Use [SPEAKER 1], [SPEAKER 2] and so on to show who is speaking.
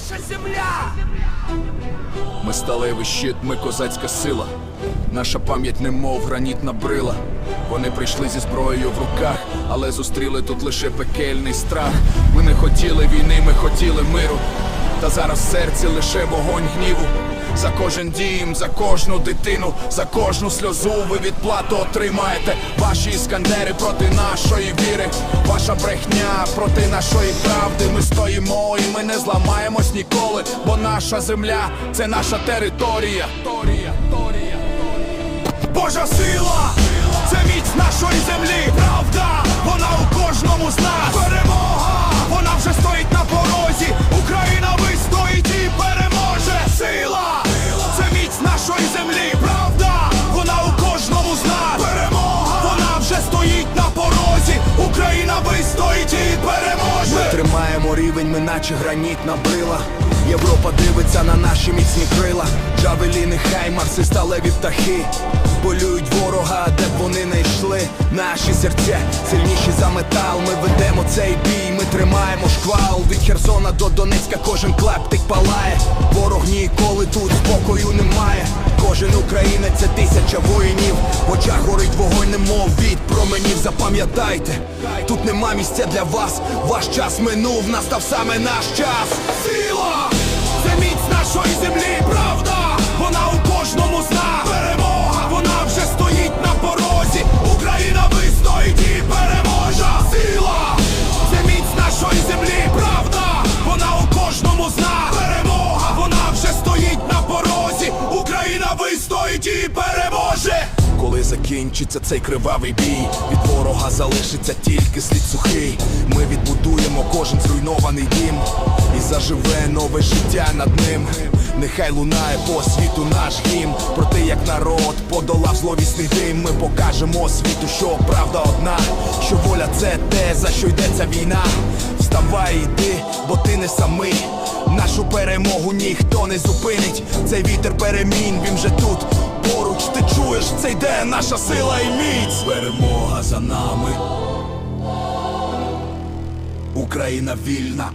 [SPEAKER 1] наша земля!
[SPEAKER 2] Ми сталевий щит, ми козацька сила. Наша пам'ять немов гранітна брила. Вони прийшли зі зброєю в руках, але зустріли тут лише пекельний страх. Ми не хотіли війни, ми хотіли миру. Та зараз в серці лише вогонь гніву. За кожен дім, за кожну дитину, за кожну сльозу ви відплату отримаєте. Ваші іскандери проти нашої віри, ваша брехня проти нашої правди. Ми стоїмо і ми не зламаємось ніколи, бо наша земля це наша територія. Торія, торія, Божа сила, це міць нашої землі. Правда, вона у кожному з нас. Рівень, ми наче гранітна брила. Європа дивиться на наші міцні крила. Джавеліни, хаймарси, сталеві птахи. Полюють ворога, де б вони не йшли. Наші серця сильніші за метал. Ми ведемо цей бій, ми тримаємо шквал. Від Херсона до Донецька кожен клаптик палає. Ворог ніколи тут спокою немає. Кожен українець це тисяча воїнів. Горить вогонь, немов від променів. Запам'ятайте, тут нема місця для вас. Ваш час минув, настав саме наш час. Сила! Це міць нашої землі, правда! Вона у кожному з нас перемога, вона вже стоїть на порозі. Україна вистоїть і переможе. Сила! Це міць нашої землі, правда! Вона у кожному з нас перемога, вона вже стоїть на порозі. Україна вистоїть і переможе. Закінчиться цей кривавий бій, від ворога залишиться тільки слід сухий. Ми відбудуємо кожен зруйнований дім і заживе нове життя над ним. Нехай лунає по світу наш гімн Про те, як народ подолав зловісний дим. Ми покажемо світу, що правда одна, що воля це те, за що йдеться війна. Вставай, іди, бо ти не самий. Нашу перемогу ніхто не зупинить. Цей вітер перемін, він вже тут. Поруч ти чуєш, це йде наша сила і міць. Перемога за нами. Україна вільна.